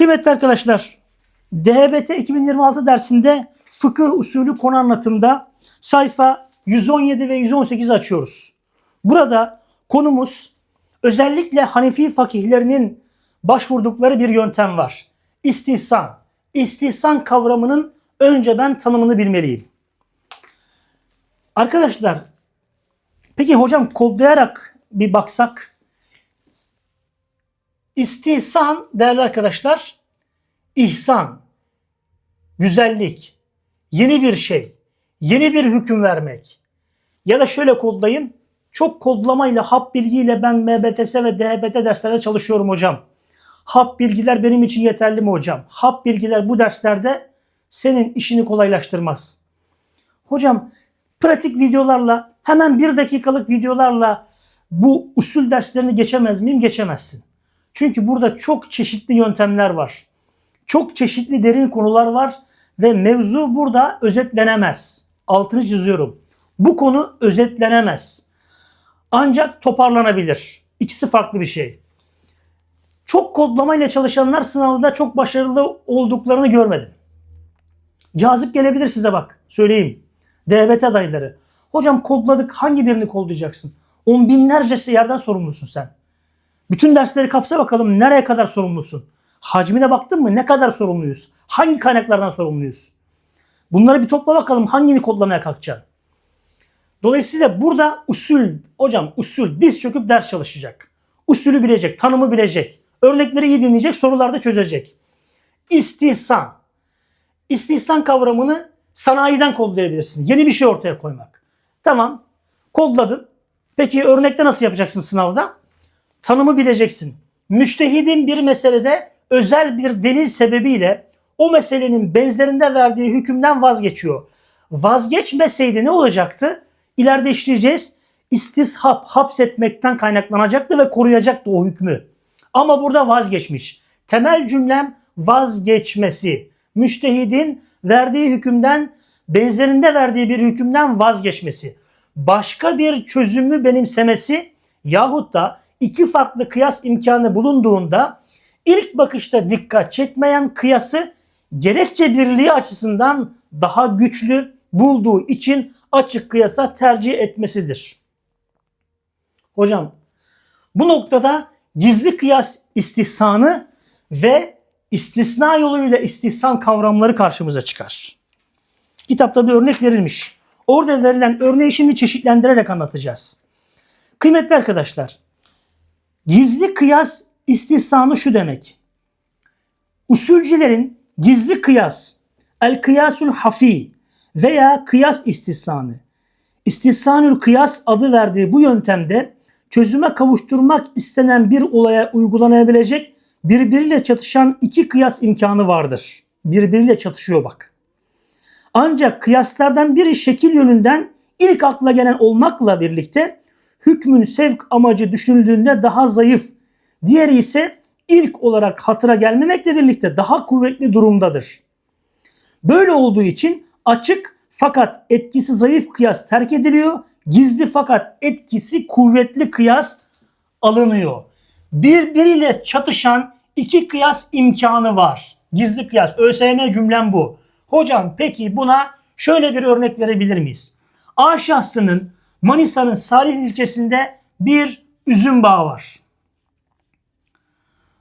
Kıymetli arkadaşlar, DHBT 2026 dersinde fıkıh usulü konu anlatımda sayfa 117 ve 118 açıyoruz. Burada konumuz özellikle Hanefi fakihlerinin başvurdukları bir yöntem var. İstihsan. İstihsan kavramının önce ben tanımını bilmeliyim. Arkadaşlar, peki hocam kodlayarak bir baksak İstihsan değerli arkadaşlar, ihsan, güzellik, yeni bir şey, yeni bir hüküm vermek. Ya da şöyle kodlayın, çok kodlamayla, hap bilgiyle ben MBTS ve DHBT derslerde çalışıyorum hocam. Hap bilgiler benim için yeterli mi hocam? Hap bilgiler bu derslerde senin işini kolaylaştırmaz. Hocam pratik videolarla, hemen bir dakikalık videolarla bu usul derslerini geçemez miyim? Geçemezsin. Çünkü burada çok çeşitli yöntemler var. Çok çeşitli derin konular var ve mevzu burada özetlenemez. Altını çiziyorum. Bu konu özetlenemez. Ancak toparlanabilir. İkisi farklı bir şey. Çok kodlamayla çalışanlar sınavda çok başarılı olduklarını görmedim. Cazip gelebilir size bak. Söyleyeyim. DBT adayları. Hocam kodladık hangi birini kodlayacaksın? On binlercesi yerden sorumlusun sen. Bütün dersleri kapsa bakalım nereye kadar sorumlusun? Hacmine baktın mı? Ne kadar sorumluyuz? Hangi kaynaklardan sorumluyuz? Bunları bir topla bakalım hangini kodlamaya kalkacaksın? Dolayısıyla burada usul, hocam usul, diz çöküp ders çalışacak. Usulü bilecek, tanımı bilecek. Örnekleri iyi dinleyecek, sorularda çözecek. İstihsan. İstihsan kavramını sanayiden kodlayabilirsin. Yeni bir şey ortaya koymak. Tamam, kodladın. Peki örnekte nasıl yapacaksın sınavda? tanımı bileceksin. Müçtehidin bir meselede özel bir delil sebebiyle o meselenin benzerinde verdiği hükümden vazgeçiyor. Vazgeçmeseydi ne olacaktı? İleride işleyeceğiz. İstishap, hapsetmekten kaynaklanacaktı ve koruyacaktı o hükmü. Ama burada vazgeçmiş. Temel cümlem vazgeçmesi. Müçtehidin verdiği hükümden benzerinde verdiği bir hükümden vazgeçmesi. Başka bir çözümü benimsemesi yahut da iki farklı kıyas imkanı bulunduğunda ilk bakışta dikkat çekmeyen kıyası gerekçe birliği açısından daha güçlü bulduğu için açık kıyasa tercih etmesidir. Hocam bu noktada gizli kıyas istihsanı ve istisna yoluyla istihsan kavramları karşımıza çıkar. Kitapta bir örnek verilmiş. Orada verilen örneği şimdi çeşitlendirerek anlatacağız. Kıymetli arkadaşlar, Gizli kıyas istihsanı şu demek. Usulcülerin gizli kıyas, el kıyasul hafi veya kıyas istihsanı, istihsanül kıyas adı verdiği bu yöntemde çözüme kavuşturmak istenen bir olaya uygulanabilecek birbiriyle çatışan iki kıyas imkanı vardır. Birbiriyle çatışıyor bak. Ancak kıyaslardan biri şekil yönünden ilk akla gelen olmakla birlikte hükmün sevk amacı düşünüldüğünde daha zayıf. Diğeri ise ilk olarak hatıra gelmemekle birlikte daha kuvvetli durumdadır. Böyle olduğu için açık fakat etkisi zayıf kıyas terk ediliyor. Gizli fakat etkisi kuvvetli kıyas alınıyor. Birbiriyle çatışan iki kıyas imkanı var. Gizli kıyas. ÖSYM cümlem bu. Hocam peki buna şöyle bir örnek verebilir miyiz? A şahsının Manisa'nın Salih ilçesinde bir üzüm bağı var.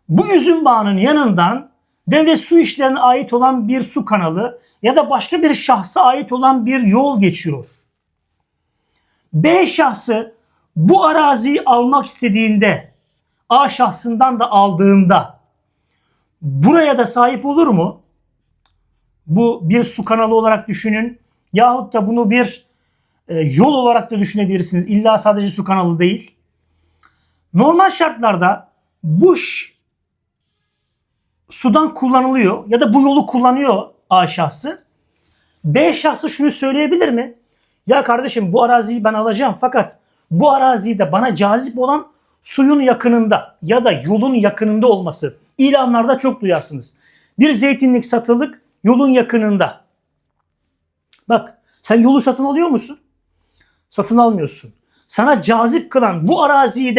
Bu üzüm bağının yanından devlet su işlerine ait olan bir su kanalı ya da başka bir şahsa ait olan bir yol geçiyor. B şahsı bu araziyi almak istediğinde A şahsından da aldığında buraya da sahip olur mu? Bu bir su kanalı olarak düşünün. Yahut da bunu bir e, yol olarak da düşünebilirsiniz. İlla sadece su kanalı değil. Normal şartlarda bu sudan kullanılıyor ya da bu yolu kullanıyor A şahsı. B şahsı şunu söyleyebilir mi? Ya kardeşim bu araziyi ben alacağım fakat bu arazide bana cazip olan suyun yakınında ya da yolun yakınında olması. İlanlarda çok duyarsınız. Bir zeytinlik satılık yolun yakınında. Bak sen yolu satın alıyor musun? satın almıyorsun. Sana cazip kılan bu araziyi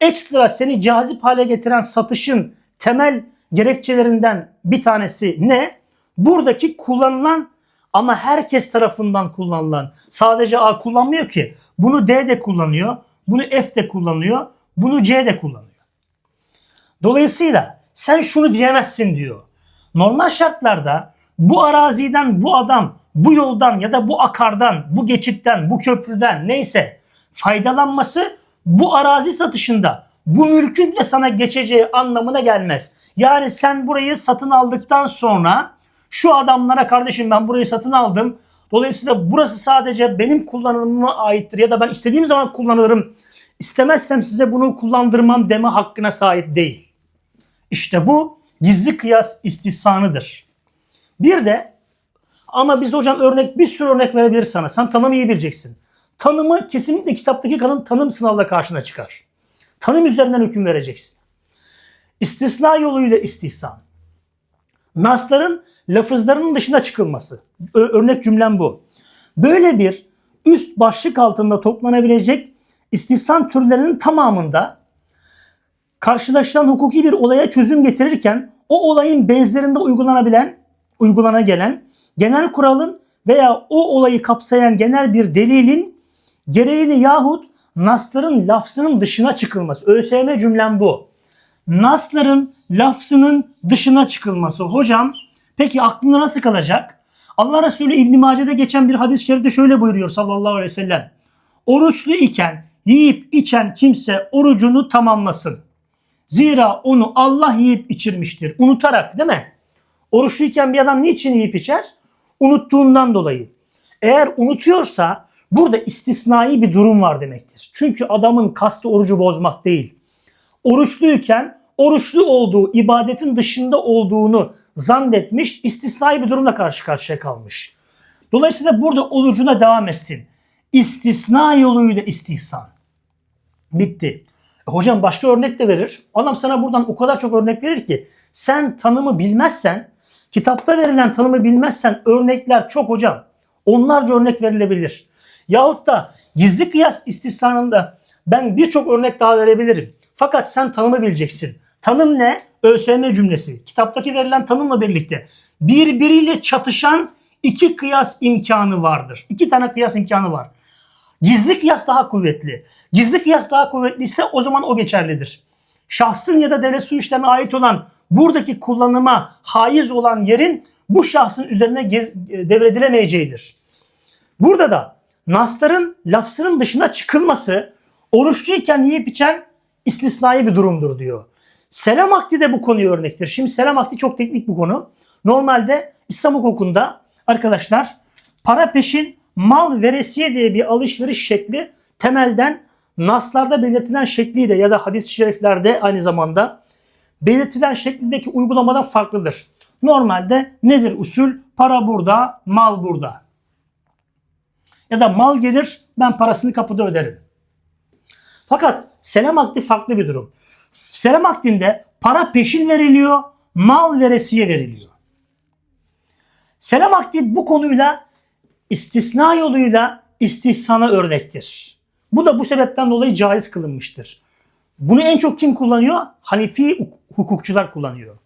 ekstra seni cazip hale getiren satışın temel gerekçelerinden bir tanesi ne? Buradaki kullanılan ama herkes tarafından kullanılan. Sadece A kullanmıyor ki. Bunu D de kullanıyor. Bunu F de kullanıyor. Bunu C de kullanıyor. Dolayısıyla sen şunu diyemezsin diyor. Normal şartlarda bu araziden bu adam bu yoldan ya da bu akardan, bu geçitten, bu köprüden neyse faydalanması bu arazi satışında bu mülkün de sana geçeceği anlamına gelmez. Yani sen burayı satın aldıktan sonra şu adamlara kardeşim ben burayı satın aldım. Dolayısıyla burası sadece benim kullanımıma aittir ya da ben istediğim zaman kullanırım. İstemezsem size bunu kullandırmam deme hakkına sahip değil. İşte bu gizli kıyas istihsanıdır. Bir de ama biz hocam örnek bir sürü örnek verebiliriz sana. Sen tanımı iyi bileceksin. Tanımı kesinlikle kitaptaki kanın tanım sınavda karşına çıkar. Tanım üzerinden hüküm vereceksin. İstisna yoluyla istihsan. Nasların lafızlarının dışına çıkılması. Ö- örnek cümlem bu. Böyle bir üst başlık altında toplanabilecek istihsan türlerinin tamamında karşılaşılan hukuki bir olaya çözüm getirirken o olayın benzerinde uygulanabilen, uygulanana gelen genel kuralın veya o olayı kapsayan genel bir delilin gereğini yahut nasların lafzının dışına çıkılması. ÖSYM cümlem bu. Nasların lafzının dışına çıkılması. Hocam peki aklında nasıl kalacak? Allah Resulü İbn Mace'de geçen bir hadis-i şerifte şöyle buyuruyor sallallahu aleyhi ve sellem. Oruçlu iken yiyip içen kimse orucunu tamamlasın. Zira onu Allah yiyip içirmiştir. Unutarak değil mi? Oruçluyken bir adam niçin yiyip içer? Unuttuğundan dolayı. Eğer unutuyorsa burada istisnai bir durum var demektir. Çünkü adamın kastı orucu bozmak değil. Oruçluyken oruçlu olduğu, ibadetin dışında olduğunu zannetmiş, istisnai bir durumla karşı karşıya kalmış. Dolayısıyla burada orucuna devam etsin. İstisna yoluyla istihsan. Bitti. E hocam başka örnek de verir. Adam sana buradan o kadar çok örnek verir ki sen tanımı bilmezsen, kitapta verilen tanımı bilmezsen örnekler çok hocam. Onlarca örnek verilebilir. Yahut da gizli kıyas istihsanında ben birçok örnek daha verebilirim. Fakat sen tanımı bileceksin. Tanım ne? ÖSYM cümlesi. Kitaptaki verilen tanımla birlikte birbiriyle çatışan iki kıyas imkanı vardır. İki tane kıyas imkanı var. Gizli kıyas daha kuvvetli. Gizli kıyas daha kuvvetliyse o zaman o geçerlidir. Şahsın ya da devlet su işlerine ait olan buradaki kullanıma haiz olan yerin bu şahsın üzerine gez, devredilemeyeceğidir. Burada da nasların lafzının dışına çıkılması oruçluyken yiyip içen istisnai bir durumdur diyor. Selam akdi de bu konuya örnektir. Şimdi selam akdi çok teknik bir konu. Normalde İslam hukukunda arkadaşlar para peşin mal veresiye diye bir alışveriş şekli temelden naslarda belirtilen şekliyle ya da hadis-i şeriflerde aynı zamanda belirtilen şeklindeki uygulamadan farklıdır. Normalde nedir usul? Para burada, mal burada. Ya da mal gelir ben parasını kapıda öderim. Fakat selam akdi farklı bir durum. Selam akdinde para peşin veriliyor, mal veresiye veriliyor. Selam akdi bu konuyla istisna yoluyla istihsana örnektir. Bu da bu sebepten dolayı caiz kılınmıştır. Bunu en çok kim kullanıyor? Hanifi hukukçular kullanıyor.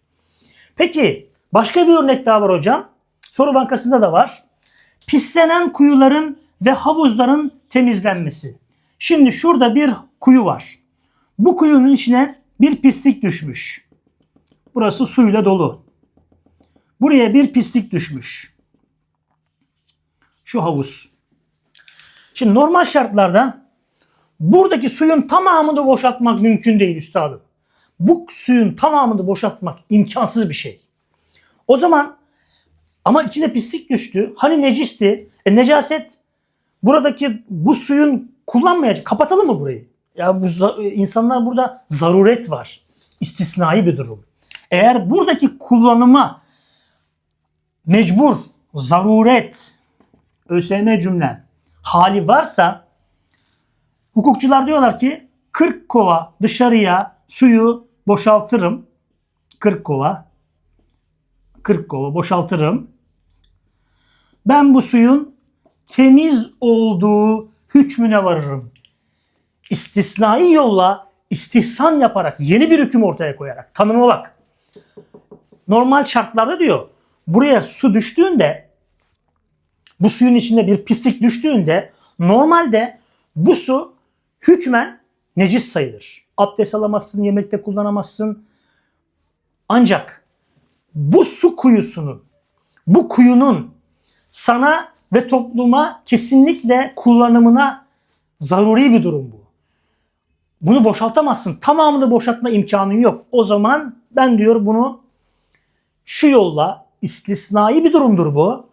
Peki başka bir örnek daha var hocam. Soru bankasında da var. Pislenen kuyuların ve havuzların temizlenmesi. Şimdi şurada bir kuyu var. Bu kuyunun içine bir pislik düşmüş. Burası suyla dolu. Buraya bir pislik düşmüş. Şu havuz. Şimdi normal şartlarda buradaki suyun tamamını boşaltmak mümkün değil üstadım. Bu suyun tamamını boşaltmak imkansız bir şey. O zaman ama içine pislik düştü. Hani necisti? E necaset buradaki bu suyun kullanmayacak. Kapatalım mı burayı? Ya bu insanlar burada zaruret var. İstisnai bir durum. Eğer buradaki kullanıma mecbur, zaruret, ÖSYM cümlen hali varsa hukukçular diyorlar ki 40 kova dışarıya suyu boşaltırım. 40 kova 40 kova boşaltırım. Ben bu suyun temiz olduğu hükmüne varırım. İstisnai yolla istihsan yaparak yeni bir hüküm ortaya koyarak tanıma bak. normal şartlarda diyor buraya su düştüğünde bu suyun içinde bir pislik düştüğünde normalde bu su hükmen necis sayılır. Abdest alamazsın, yemekte kullanamazsın. Ancak bu su kuyusunun, bu kuyunun sana ve topluma kesinlikle kullanımına zaruri bir durum bu. Bunu boşaltamazsın. Tamamını boşaltma imkanı yok. O zaman ben diyor bunu şu yolla istisnai bir durumdur bu.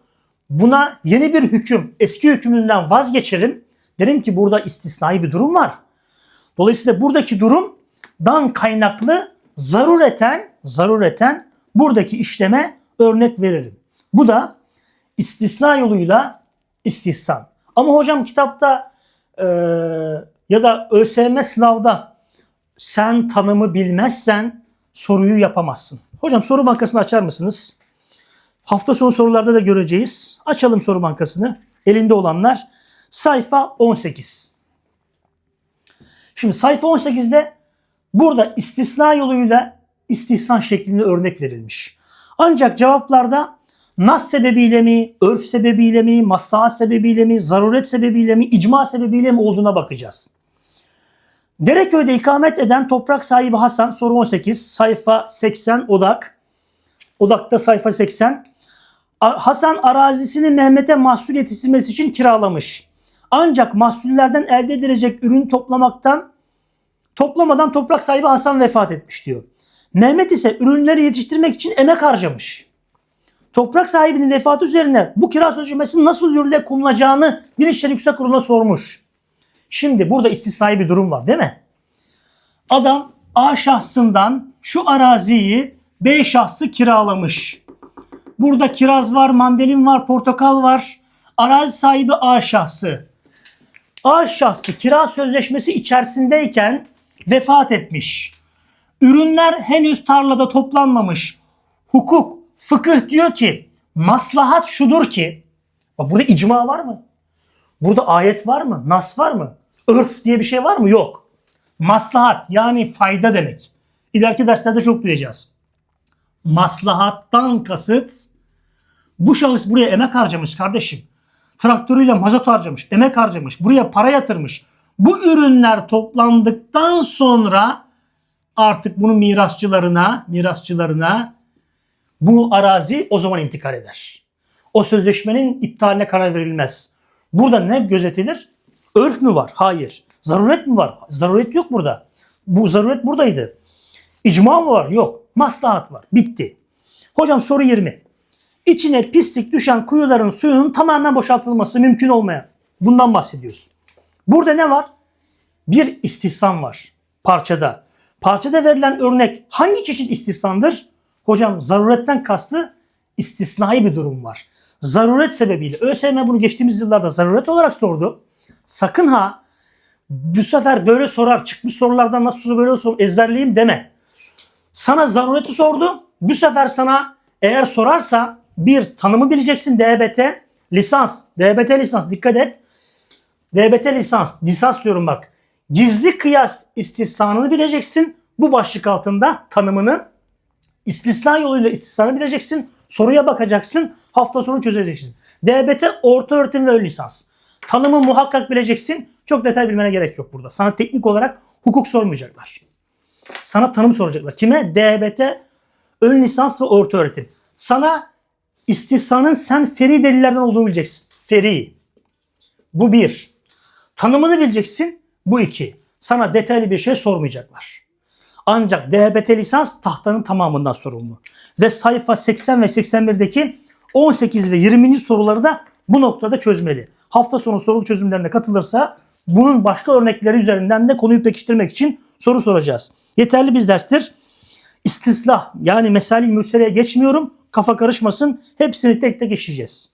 Buna yeni bir hüküm, eski hükmünden vazgeçerim. Derim ki burada istisnai bir durum var. Dolayısıyla buradaki durumdan kaynaklı zarureten, zarureten buradaki işleme örnek veririm. Bu da istisna yoluyla istihsan. Ama hocam kitapta eee, ya da ÖSYM sınavda sen tanımı bilmezsen soruyu yapamazsın. Hocam soru bankasını açar mısınız? Hafta sonu sorularda da göreceğiz. Açalım soru bankasını. Elinde olanlar sayfa 18. Şimdi sayfa 18'de burada istisna yoluyla istihsan şeklinde örnek verilmiş. Ancak cevaplarda nas sebebiyle mi, örf sebebiyle mi, maslahat sebebiyle mi, zaruret sebebiyle mi, icma sebebiyle mi olduğuna bakacağız. Dereköy'de ikamet eden toprak sahibi Hasan soru 18 sayfa 80 odak. Odakta sayfa 80. A- Hasan arazisini Mehmet'e mahsul yetiştirmesi için kiralamış. Ancak mahsullerden elde edilecek ürün toplamaktan toplamadan toprak sahibi Hasan vefat etmiş diyor. Mehmet ise ürünleri yetiştirmek için emek harcamış. Toprak sahibinin vefatı üzerine bu kira sözleşmesinin nasıl yürürlüğe konulacağını Din İşleri Yüksek Kurulu'na sormuş. Şimdi burada istisnai bir durum var değil mi? Adam A şahsından şu araziyi B şahsı kiralamış. Burada kiraz var, mandalin var, portakal var. Arazi sahibi A şahsı. A şahsı kira sözleşmesi içerisindeyken vefat etmiş. Ürünler henüz tarlada toplanmamış. Hukuk, fıkıh diyor ki maslahat şudur ki bak burada icma var mı? Burada ayet var mı? Nas var mı? Örf diye bir şey var mı? Yok. Maslahat yani fayda demek. İleriki derslerde çok duyacağız. Maslahattan kasıt bu şahıs buraya emek harcamış kardeşim. Traktörüyle mazot harcamış, emek harcamış, buraya para yatırmış. Bu ürünler toplandıktan sonra artık bunu mirasçılarına, mirasçılarına bu arazi o zaman intikal eder. O sözleşmenin iptaline karar verilmez. Burada ne gözetilir? Örf mü var? Hayır. Zaruret mi var? Zaruret yok burada. Bu zaruret buradaydı. İcma mı var? Yok. Maslahat var. Bitti. Hocam soru 20. İçine pislik düşen kuyuların suyunun tamamen boşaltılması mümkün olmayan. Bundan bahsediyoruz. Burada ne var? Bir istihsan var parçada. Parçada verilen örnek hangi çeşit istihsandır? Hocam zaruretten kastı istisnai bir durum var. Zaruret sebebiyle. ÖSYM bunu geçtiğimiz yıllarda zaruret olarak sordu. Sakın ha bu sefer böyle sorar. Çıkmış sorulardan nasıl böyle sor ezberleyeyim deme. Sana zarureti sordu. Bu sefer sana eğer sorarsa bir tanımı bileceksin DBT lisans. DBT lisans dikkat et. DBT lisans. Lisans diyorum bak. Gizli kıyas istihsanını bileceksin. Bu başlık altında tanımını istisna yoluyla istisnanı bileceksin. Soruya bakacaksın. Hafta sonu çözeceksin. DBT orta öğretim ve ön lisans. Tanımı muhakkak bileceksin. Çok detay bilmene gerek yok burada. Sana teknik olarak hukuk sormayacaklar. Sana tanım soracaklar. Kime? DBT ön lisans ve orta öğretim. Sana istihsanın sen feri delillerden olduğunu bileceksin. Feri. Bu bir. Tanımını bileceksin. Bu iki. Sana detaylı bir şey sormayacaklar. Ancak DHBT lisans tahtanın tamamından sorumlu. Ve sayfa 80 ve 81'deki 18 ve 20. soruları da bu noktada çözmeli. Hafta sonu soru çözümlerine katılırsa bunun başka örnekleri üzerinden de konuyu pekiştirmek için soru soracağız. Yeterli bir derstir. İstislah yani mesali mürseleye geçmiyorum. Kafa karışmasın. Hepsini tek tek işleyeceğiz.